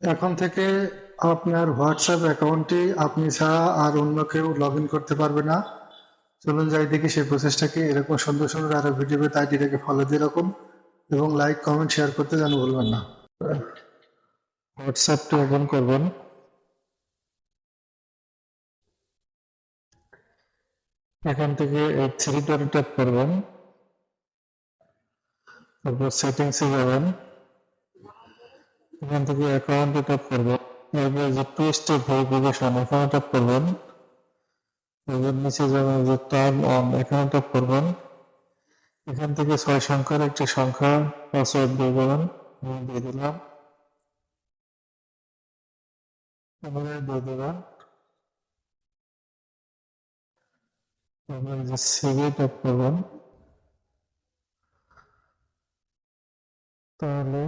এখন থেকে আপনার হোয়াটসঅ্যাপ অ্যাকাউন্টে আপনি ছাড়া আর অন্য কেউ লগ করতে পারবে না। চলুন যাই দেখি সেই প্রসেসটাকে এরকম সুন্দর সুন্দর আরও ভিডিও পেতে আইডিটাকে ফলো দিয়ে রাখুন এবং লাইক কমেন্ট শেয়ার করতে যেন ভুলবেন না। হোয়াটসঅ্যাপটি ওপেন করবেন। এখান থেকে থ্রি ডট ট্যাপ করবেন। তারপর সেটিংসে যাবেন। এখান থেকে অ্যাকাউন্টে ট্যাপ করবেন। এরপর যে টু স্টেপ ভেরিফিকেশন এখানে ট্যাপ করবেন। এবার নিচে যাবেন যে টার্ন অন এখানে ট্যাপ করবেন। এখান থেকে ছয় সংখ্যার একটি সংখ্যা পাসওয়ার্ড দিয়ে দেবেন। আমি দিয়ে দিলাম। তাহলে